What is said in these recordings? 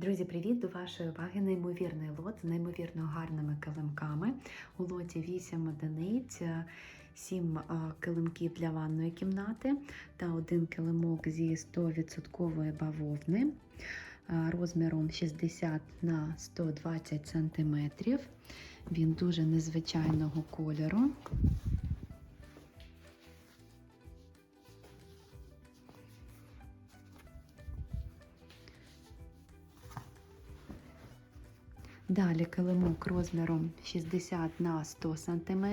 Друзі, привіт! До вашої уваги неймовірний лот з неймовірно гарними килимками. У лоті 8 одиниць, 7 килимків для ванної кімнати та один килимок зі 100% бавовни розміром 60 на 120 см. Він дуже незвичайного кольору. Далі килимок розміром 60 на 100 см.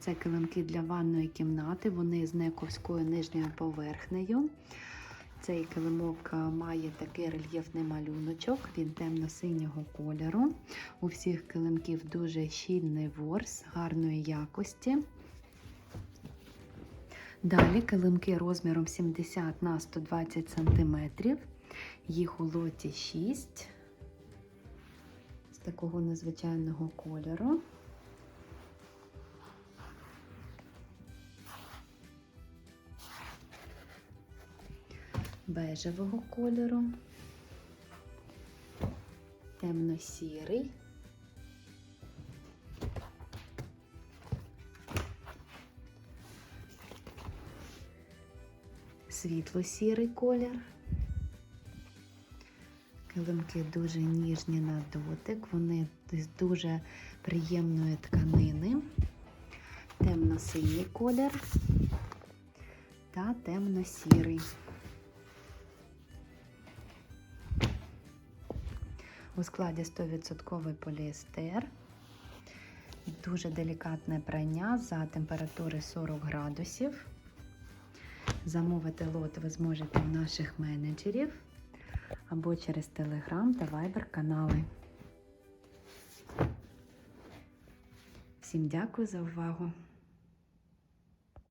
Це килимки для ванної кімнати. Вони з нековською нижньою поверхнею. Цей килимок має такий рельєфний малюночок, він темно-синього кольору. У всіх килимків дуже щільний ворс гарної якості. Далі килимки розміром 70 на 120 см. Їх у лоті 6 з такого незвичайного кольору. Бежевого кольору, темно-сірий, світло-сірий колір. Килимки дуже ніжні на дотик, вони з дуже приємної тканини, темно-синій колір та темно-сірий. У складі 100% поліестер, дуже делікатне прання за температури 40 градусів. Замовити лот ви зможете у наших менеджерів або через Telegram та Viber канали. Всім дякую за увагу!